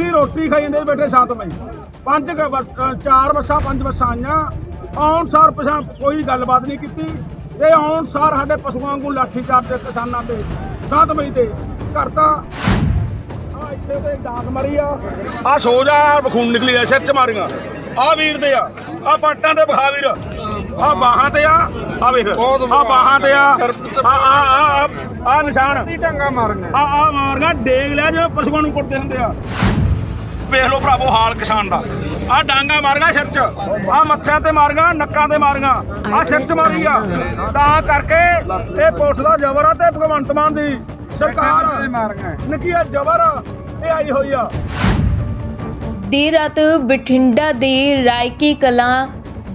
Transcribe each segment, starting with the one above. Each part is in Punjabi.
ਅਸੀਂ ਰੋਟੀ ਖਾਈ ਜਾਂਦੇ ਬੈਠੇ ਸ਼ਾਂਤਮਈ ਪੰਜ ਕੁ ਬੱਸ- ਅ, ਚਾਰ ਬੱਸਾਂ ਪੰਜ ਬੱਸਾਂ ਆਈਆਂ। ਆਉਣ ਸਾਰ ਪਛਾਣ ਕੋਈ ਗੱਲਬਾਤ ਨਹੀਂ ਕੀਤੀ। ਤੇ ਆਉਣ ਸਾਰ ਸਾਡੇ ਪਸ਼ੂਆਂ ਵਾਂਗੂ ਲਾਠੀ ਚਾਰਜ ਕਿਸਾਨਾਂ ਤੇ ਸ਼ਾਂਤਮਈ ਤੇ। ਕਰਤਾ ਆ ਇੱਥੇ ਤੇ ਡਾਂਗ ਮਰੀ ਆ। ਆ ਨਿਕਲੀ ਆ ਸਿਰ ਚ ਮਾਰੀਆਂ। ਆ ਵੀਰ ਦੇ ਆ ਆ ਪਾਟਾਂ ਤੇ ਬਖਾ ਵੀਰ। ਆ ਬਾਹਾਂ ਤੇ ਆ ਆ ਵੇਖ ਆ ਬਾਹਾਂ ਤੇ ਆ ਆ ਆ ਆ ਆ ਨਿਸ਼ਾਨ। ਮਾਰਨਾ ਆ ਆ ਮਾਰਗਾ ਡੇਗ ਲਿਆ ਜਿਵੇਂ ਪਸ਼ੂਆਂ ਨੂੰ ਕੁੱਟਦੇ ਹੁੰਦੇ ਆ। ਵੇਖ ਲਓ ਭਰਾਵੋ ਹਾਲ ਕਿਸਾਨ ਦਾ। ਆ ਡਾਂਗਾ ਮਾਰਗਾ ਸਿਰ 'ਚ। ਆ ਮੱਥਿਆਂ ਤੇ ਮਾਰਗਾ ਨੱਕਾਂ ਤੇ ਮਾਰਗਾ ਆ ਸਿਰ 'ਚ ਮਾਰੀ ਆ। ਤਾਂ ਕਰਕੇ ਇਹ ਪੁਲਿਸ ਦਾ ਜ਼ਬਰ ਆ ਤੇ ਭਗਵੰਤ ਮਾਨ ਦੀ ਸਰਕਾਰ ਨਕੀਆ ਜ਼ਬਰ ਇਹ ਆਈ ਹੋਈ ਆ। ਦੇਰ ਰਾਤ ਬਠਿੰਡਾ ਦੇ ਰਾਇਕੀ ਕਲਾਂ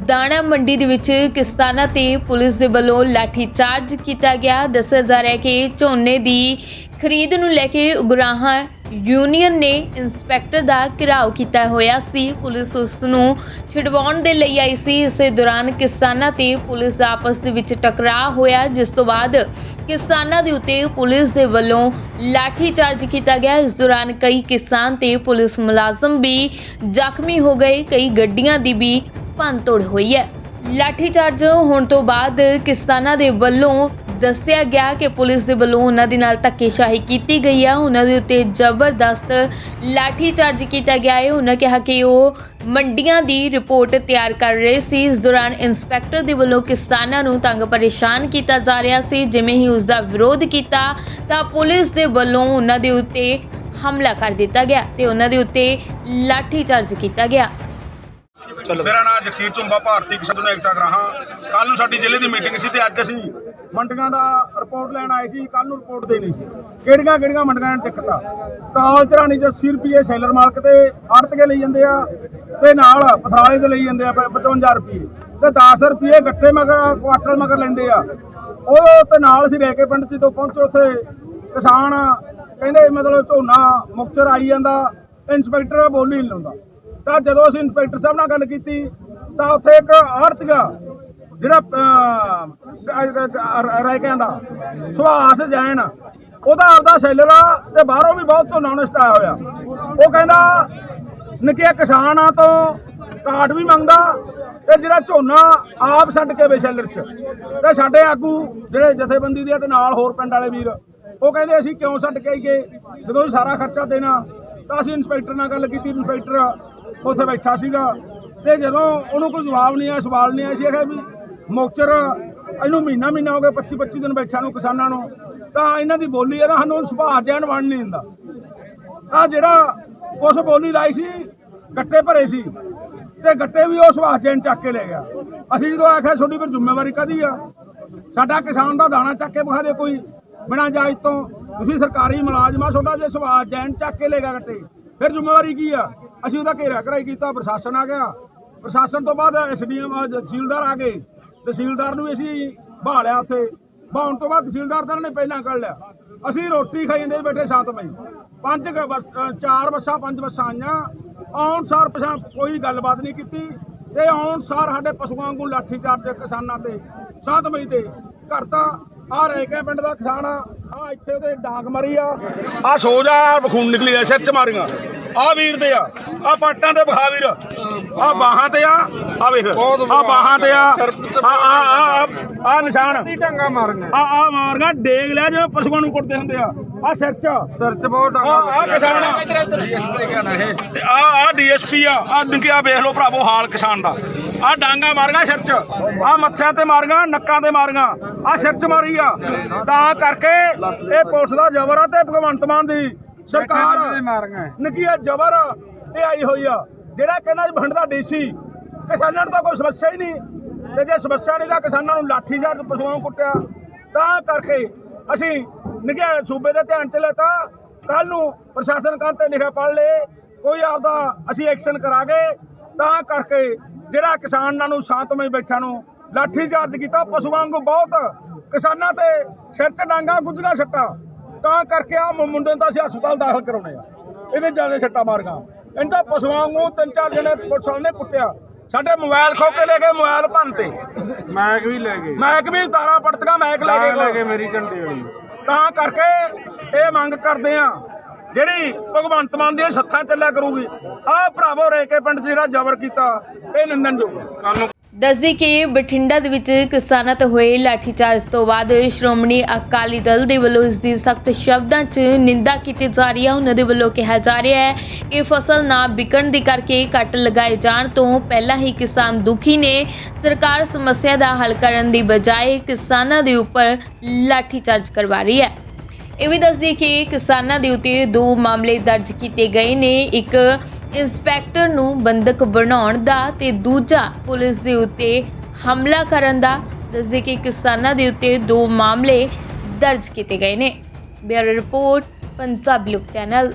ਦਾਣਾ ਮੰਡੀ ਦੇ ਵਿੱਚ ਕਿਸਾਨਾਂ ਤੇ ਪੁਲਿਸ ਦੇ ਵੱਲੋਂ ਲਾਠੀ ਚਾਰਜ ਕੀਤਾ ਗਿਆ। ਦੱਸਿਆ ਜਾ ਰਿਹਾ ਹੈ ਕਿ ਝੋਨੇ ਦੀ ਖਰੀਦ ਨੂੰ ਲੈ ਕੇ ਉਗਰਾਹਾਂ ਯੂਨੀਅਨ ਨੇ ਇੰਸਪੈਕਟਰ ਦਾ ਘਿਰਾਓ ਕੀਤਾ ਹੋਇਆ ਸੀ। ਪੁਲਿਸ ਉਸ ਨੂੰ ਛਡਵਾਉਣ ਦੇ ਲਈ ਆਈ ਸੀ। ਇਸੇ ਦੌਰਾਨ ਕਿਸਾਨਾਂ ਤੇ ਪੁਲਿਸ ਦਾ ਆਪਸ ਦੇ ਵਿੱਚ ਟਕਰਾਅ ਹੋਇਆ, ਜਿਸ ਤੋਂ ਬਾਅਦ ਕਿਸਾਨਾਂ ਦੇ ਉੱਤੇ ਪੁਲਿਸ ਦੇ ਵੱਲੋਂ ਲਾਠੀਚਾਰਜ ਕੀਤਾ ਗਿਆ। ਇਸ ਦੌਰਾਨ ਕਈ ਕਿਸਾਨ ਤੇ ਪੁਲਿਸ ਮੁਲਾਜ਼ਮ ਵੀ ਜ਼ਖਮੀ ਹੋ ਗਏ। ਕਈ ਗੱਡੀਆਂ ਦੀ ਵੀ ਭੰਨਤੋੜ ਹੋਈ ਹੈ। ਲਾਠੀਚਾਰਜ ਹੋਣ ਤੋਂ ਬਾਅਦ ਕਿਸਾਨਾਂ ਦੇ ਵੱਲੋਂ ਦੱਸਿਆ ਗਿਆ ਕਿ ਪੁਲਿਸ ਦੇ ਵੱਲੋਂ ਉਹਨਾਂ ਦੇ ਨਾਲ ਧੱਕੇਸ਼ਾਹੀ ਕੀਤੀ ਗਈ ਹੈ ਉਹਨਾਂ ਦੇ ਉੱਤੇ ਜ਼ਬਰਦਸਤ ਲਾਠੀ ਕੀਤਾ ਗਿਆ ਹੈ। ਉਹਨਾਂ ਕਿਹਾ ਕਿ ਉਹ ਮੰਡੀਆਂ ਦੀ ਰਿਪੋਰਟ ਤਿਆਰ ਕਰ ਰਹੇ ਸੀ। ਇਸ ਦੌਰਾਨ ਇੰਸਪੈਕਟਰ ਦੇ ਵੱਲੋਂ ਕਿਸਾਨਾਂ ਨੂੰ ਤੰਗ ਪਰੇਸ਼ਾਨ ਕੀਤਾ ਜਾ ਰਿਹਾ ਸੀ। ਜਿਵੇਂ ਹੀ ਉਸ ਦਾ ਵਿਰੋਧ ਕੀਤਾ, ਤਾਂ ਪੁਲਿਸ ਦੇ ਵੱਲੋਂ ਉਹਨਾਂ ਦੇ ਉੱਤੇ ਹਮਲਾ ਕਰ ਦਿੱਤਾ ਗਿਆ ਤੇ ਉਹਨਾਂ ਦੇ ਉੱਤੇ ਲਾਠੀਚਾਰਜ ਕੀਤਾ ਗਿਆ। ਮੇਰਾ ਨਾਮ ਜਗਸੀਰ ਝੁੰਬਾ, ਭਾਰਤੀ ਕਿਸਾਨ ਨੂੰ ਏਕਤਾ ਗਰਾਹਾਂ। ਕੱਲ ਨੂੰ ਸਾਡੀ ਜ਼ਿਲ੍ਹੇ ਦੀ ਮੀਟਿੰਗ ਸੀ ਤੇ ਅੱਜ ਅਸੀਂ ਮੰਡੀਆਂ ਦਾ ਰਿਪੋਰਟ ਲੈਣ ਆਏ ਸੀ ਕੱਲ ਨੂੰ ਰਿਪੋਰਟ ਦੇਣੀ ਸੀ। ਕਿਹੜੀਆਂ ਕਿਹੜੀਆਂ ਮੰਡੀਆਂ ਨੇ ਟਿਕਟਾ ਕਾਲ ਚਰਾਣੀ ਚ 80 ਰੁਪਏ ਸੈਲਰ ਮਾਲਕ ਤੇ ਆੜਤ ਕੇ ਲਈ ਜਾਂਦੇ ਆ ਤੇ ਨਾਲ ਪਥਰਾਲੇ ਦੇ ਲਈ ਜਾਂਦੇ ਆ ਪ- 55 ਰੁਪਏ। ਤੇ 10 ਰੁਪਏ ਗੱਟੇ ਮਗਰ, ਕੁਆਟਰ ਮਗਰ ਲੈਂਦੇ ਆ। ਉਹ ਤੇ ਨਾਲ ਅਸੀਂ ਲੈ ਕੇ ਪਿੰਡ ਜਦੋਂ ਪਹੁੰਚੇ ਉੱਥੇ ਕਿਸਾਨ ਕਹਿੰਦੇ ਮਤਲਬ ਝੋਨਾ ਮੁਕਚਰ ਆਈ ਜਾਂਦਾ, ਇੰਸਪੈਕਟਰ ਬੋਲੀ ਨਹੀਂ ਲਾਉਂਦਾ। ਤਾਂ ਜਦੋਂ ਅਸੀਂ ਇੰਸਪੈਕਟਰ ਸਾਹਿਬ ਨਾਲ ਗੱਲ ਕੀਤੀ, ਤਾਂ ਉੱਥੇ ਇੱਕ ਆੜਤਗਾ ਜਿਹੜਾ ਰਾਇ ਦਾ ਸੁਹਾਸ ਜੈਨ, ਉਹਦਾ ਆਪਦਾ ਸੈਲਰ ਆ ਤੇ ਬਾਹਰੋਂ ਵੀ ਬਹੁਤ ਝੋਨਾ ਨਸ਼ਟ ਆਇਆ ਹੋਇਆ। ਉਹ ਕਹਿੰਦਾ, ਨਿੱਕਿਆ ਕਿਸਾਨਾਂ ਤੋਂ ਕਾਟ ਵੀ ਮੰਗਦਾ ਤੇ ਜਿਹੜਾ ਝੋਨਾ ਆਪ ਛੱਡ ਕੇ ਵੇ ਸੈਲਰ 'ਚ। ਤੇ ਸਾਡੇ ਆਗੂ ਜਿਹੜੇ ਜਥੇਬੰਦੀ ਦੇ ਆ ਤੇ ਨਾਲ ਹੋਰ ਪਿੰਡ ਵਾਲੇ ਵੀਰ, ਉਹ ਕਹਿੰਦੇ, ਅਸੀਂ ਕਿਉਂ ਛੱਡ ਕੇ ਆਈਏ? ਜਦੋਂ ਸਾਰਾ ਖਰਚਾ ਦੇਣਾ, ਤਾਂ ਅਸੀਂ ਇੰਸਪੈਕਟਰ ਨਾਲ ਗੱਲ ਕੀਤੀ, ਇੰਸਪੈਕਟਰ ਉੱਥੇ ਬੈਠਾ ਸੀਗਾ। ਤੇ ਜਦੋਂ ਉਹਨੂੰ ਕੋਈ ਜਵਾਬ ਨਹੀਂ ਆਇਆ, ਸਵਾਲ ਨਹੀਂ ਆਇਆ ਸੀ ਇਹ ਵੀ ਮੌਕਚਰ ਇਹਨੂੰ ਮਹੀਨਾ ਮਹੀਨਾ ਹੋ ਗਿਆ 25 25 ਦਿਨ ਬੈਠਿਆਂ ਨੂੰ, ਕਿਸਾਨਾਂ ਨੂੰ। ਤਾਂ ਇਹਨਾਂ ਦੀ ਬੋਲੀ ਹੈ ਨਾ, ਸਾਨੂੰ ਸੁਭਾਅ ਜੈਨ ਬਣ ਨਹੀਂ ਦਿੰਦਾ। ਆ ਜਿਹੜਾ ਉਸ ਬੋਲੀ ਲਾਈ ਸੀ, ਗੱਟੇ ਭਰੇ ਸੀ, ਤੇ ਗੱਟੇ ਵੀ ਉਹ ਸੁਭਾਅ ਜੈਨ ਚੱਕ ਕੇ ਲੈ ਗਿਆ। ਅਸੀਂ ਜਦੋਂ ਆਖਿਆ, ਤੁਹਾਡੀ ਫਿਰ ਜ਼ਿੰਮੇਵਾਰੀ ਕਾਦੀ ਆ? ਸਾਡਾ ਕਿਸਾਨ ਦਾ ਦਾਣਾ ਚੱਕ ਕੇ ਵਿਖਾ ਦੇ ਕੋਈ, ਬਿਨਾਂ ਜਾਇਜ਼ ਤੋਂ। ਤੁਸੀਂ ਸਰਕਾਰੀ ਮੁਲਾਜ਼ਮ ਆ, ਤੁਹਾਡਾ ਜੇ ਸੁਭਾਅ ਜੈਨ ਚੱਕ ਕੇ ਲੈ ਗਿਆ ਗੱਟੇ, ਫਿਰ ਜ਼ਿੰਮੇਵਾਰੀ ਕੀ ਆ? ਅਸੀਂ ਉਹਦਾ ਘੇਰਾ ਘਰਾਈ ਕੀਤਾ, ਪ੍ਰਸ਼ਾਸਨ ਆ ਗਿਆ। ਪ੍ਰਸ਼ਾਸਨ ਤੋਂ ਬਾਅਦ ਐਸਡੀਐਮ ਤਹਿਸੀਲਦਾਰ ਆ ਗਏ। ਤਹਿਸੀਲਦਾਰ ਨੂੰ ਵੀ ਅਸੀਂ ਬਹਾਲਿਆ ਉੱਥੇ। ਬਹਾਉਣ ਤੋਂ ਬਾਅਦ ਤਹਿਸੀਲਦਾਰ ਤਾਂ ਨੇ ਪਹਿਲਾਂ ਕੱਢ ਲਿਆ। ਅਸੀਂ ਰੋਟੀ ਖਾਈ ਜਾਂਦੇ ਬੈਠੇ ਸ਼ਾਂਤਮਈ ਪੰਜ ਚਾਰ ਬੱਸਾਂ, ਪੰਜ ਬੱਸਾਂ ਆਈਆਂ। ਆਉਣ ਸਾਰ ਪਛਾਣ ਕੋਈ ਗੱਲਬਾਤ ਨਹੀਂ ਕੀਤੀ। ਤੇ ਆਉਣ ਸਾਰ ਸਾਡੇ ਪਸ਼ੂਆਂ ਵਾਂਗੂ ਲਾਠੀ ਚਾਰਜ ਕਿਸਾਨਾਂ ਤੇ ਸ਼ਾਂਤਮਈ ਤੇ। ਕਰਤਾ ਆ ਰਹਿ ਕੇ ਪਿੰਡ ਦਾ ਕਿਸਾਨ। ਆ ਇੱਥੇ ਉਹਦੇ ਡਾਂਗ ਮਰੀ ਆ। ਆ ਸੋ ਜਾ ਨਿਕਲੀ ਆ, ਸਿਰ ਚ ਮਾਰੀਆਂ। ਆ ਵੀਰ ਦੇ ਆ। ਆ ਪਾਟਾਂ ਤੇ ਬਖਾ ਵੀਰ। ਆ ਬਾਹਾਂ ਤੇ ਆ। ਆ ਵੇਖ। ਆ ਬਾਹਾਂ ਤੇ ਆ। ਆ ਆ ਆ ਆ ਨਿਸ਼ਾਨ। ਟੰਗਾ ਮਾਰਨਾ? ਆ ਆ ਮਾਰਗਾ ਡੇਗ ਲਿਆ ਜਿਵੇਂ ਪਸ਼ੂਆਂ ਨੂੰ ਕੁੱਟਦੇ ਹੁੰਦੇ ਆ। ਆ ਸਿਰ ਚ। ਸਿਰ ਚ ਬਹੁਤ ਆ ਆ ਕਿਸਾਨ ਆ। ਤੇ ਆ ਆ ਡੀਐਸਪੀ ਆ। ਆ ਨਿੱਕਿਆ ਵੇਖ ਲਓ ਭਰਾਵੋ ਹਾਲ ਕਿਸਾਨ ਦਾ। ਆ ਡਾਂਗਾ ਮਾਰਗਾ ਸਿਰ ਚ। ਆ ਮੱਥਿਆਂ ਤੇ ਮਾਰਗਾ ਨੱਕਾਂ ਤੇ ਮਾਰਗਾ। ਆ ਸਿਰ ਚ ਮਾਰੀ ਆ। ਤਾਂ ਕਰਕੇ ਇਹ ਪੁਲਿਸ ਦਾ ਜ਼ਬਰ ਆ ਤੇ ਭਗਵੰਤ ਮਾਨ ਦੀ। ਸਰਕਾਰ ਨਕੀਆ ਜ਼ਬਰ ਤੇ ਆਈ ਹੋਈ ਆ। ਜਿਹੜਾ ਕਹਿੰਦਾ ਭੰਡ ਦਾ ਡੀਸੀ ਕਿਸਾਨਾਂ ਨੂੰ ਤਾਂ ਕੋਈ ਸਮੱਸਿਆ ਹੀ ਨਹੀਂ। ਤੇ ਜੇ ਸਮੱਸਿਆ ਨਹੀਂ ਤਾਂ ਕਿਸਾਨਾਂ ਨੂੰ ਲਾਠੀ ਚਾਰਜ ਪਸ਼ੂਆਂ ਨੂੰ ਕੁੱਟਿਆ। ਤਾਂ ਕਰਕੇ ਅਸੀਂ ਨਿਕਿਆ ਸੂਬੇ ਦੇ ਧਿਆਨ ਚ ਲੈਤਾ। ਕੱਲ ਨੂੰ ਪ੍ਰਸ਼ਾਸਨ ਕੰਨ ਤੇ ਲਿਖਿਆ ਪੜ ਲੇ ਕੋਈ ਆਪਦਾ ਅਸੀਂ ਐਕਸ਼ਨ ਕਰਾਂਗੇ। ਤਾਂ ਕਰਕੇ ਜਿਹੜਾ ਕਿਸਾਨਾਂ ਨੂੰ ਸ਼ਾਂਤਮਈ ਬੈਠਾ ਨੂੰ ਲਾਠੀ ਚਾਰਜ ਕੀਤਾ ਪਸ਼ੂਆਂ ਵਾਂਗੂ ਬਹੁਤ। ਕਿਸਾਨਾਂ ਤੇ ਸਿਰ ਚ ਡਾਂਗਾ ਗੁੱਜੀਆਂ ਛੱਟਾਂ ਤਾਂ ਕਰਕੇ ਆ ਮੁੰਡੇ ਨੂੰ ਤਾਂ ਅਸੀਂ ਹਸਪਤਾਲ ਦਾਖਲ ਕਰਾਉਣੇ ਆ। ਇਹਦੇ ਜ਼ਿਆਦਾ ਛੱਟਾਂ ਮਾਰੀਆਂ। ਇਹਦਾ ਪਸ਼ੂਆਂ ਨੂੰ ਤਿੰਨ ਚਾਰ ਜਣੇ ਪੁਲਿਸ ਵਾਲੇ ਨੇ ਕੁੱਟਿਆ। ਸਾਡੇ ਮੋਬਾਈਲ ਖੋ ਕੇ ਲੈ ਗਏ ਮੋਬਾਈਲ ਭੰਨ ਤੇ। ਮੈਕ ਵੀ ਲੈ ਗਏ। ਮੈਕ ਵੀ ਤਾਰਾਂ ਪੜਤੀਆਂ ਮੈਕ ਲੈ ਲੈ ਗਏ ਗਏ ਮੇਰੀ ਘੰਟੇ ਵਾਲੀ। ਤਾਂ ਕਰਕੇ ਇਹ ਮੰਗ ਕਰਦੇ ਆ ਜਿਹੜੀ ਭਗਵੰਤ ਮਾਨ ਦੀਆਂ ਛੱਤਾਂ ਚੱਲਿਆ ਕਰੂਗੀ। ਆਹ ਭਰਾਵੋ ਰੇਕੇ ਪਿੰਡ 'ਚ ਜਿਹੜਾ ਜ਼ਬਰ ਕੀਤਾ ਇਹ ਕਾਨੂੰ ਦੱਸਦੀ ਕਿ ਬਠਿੰਡਾ ਦੇ ਵਿੱਚ ਕਿਸਾਨਾਂ ਤੇ ਹੋਏ ਲਾਠੀਚਾਰਜ ਤੋਂ ਬਾਅਦ ਸ਼੍ਰੋਮਣੀ ਅਕਾਲੀ ਦਲ ਦੇ ਵੱਲੋਂ ਇਸ ਦੀ ਸਖਤ ਸ਼ਬਦਾਂ 'ਚ ਨਿੰਦਾ ਕੀਤੀ ਜਾ ਰਹੀ ਹੈ। ਉਹਨਾਂ ਦੇ ਵੱਲੋਂ ਕਿਹਾ ਜਾ ਰਿਹਾ ਹੈ ਕਿ ਫਸਲ ਨਾ ਵਿਕਣ ਦੇ ਕਰਕੇ ਕੱਟ ਲਗਾਏ ਜਾਣ ਤੋਂ ਪਹਿਲਾਂ ਹੀ ਕਿਸਾਨ ਦੁਖੀ ਨੇ। ਸਰਕਾਰ ਸਮੱਸਿਆ ਦਾ ਹੱਲ ਕਰਨ ਦੀ ਬਜਾਏ ਕਿਸਾਨਾਂ ਦੇ ਉੱਪਰ ਲਾਠੀਚਾਰਜ ਕਰਵਾ ਰਹੀ ਹੈ। ਇਹ ਵੀ ਦੱਸਦੀ ਕਿ ਕਿਸਾਨਾਂ ਦੇ ਉੱਤੇ ਦੋ ਮਾਮਲੇ ਦਰਜ ਕੀਤੇ ਗਏ ਨੇ। ਇੱਕ ਇੰਸਪੈਕਟਰ ਨੂੰ ਬੰਦਕ ਬਣਾਉਣ ਦਾ ਤੇ ਦੂਜਾ ਪੁਲਿਸ ਦੇ ਉੱਤੇ ਹਮਲਾ ਕਰਨ ਦਾ, ਦੱਸਦੇ ਕਿ ਕਿਸਾਨਾਂ ਦੇ ਉੱਤੇ ਦੋ ਮਾਮਲੇ ਦਰਜ ਕੀਤੇ ਗਏ ਨੇ। ਬਿਊਰੋ ਰਿਪੋਰਟ, ਪੰਜਾਬ ਲੋਕ ਚੈਨਲ।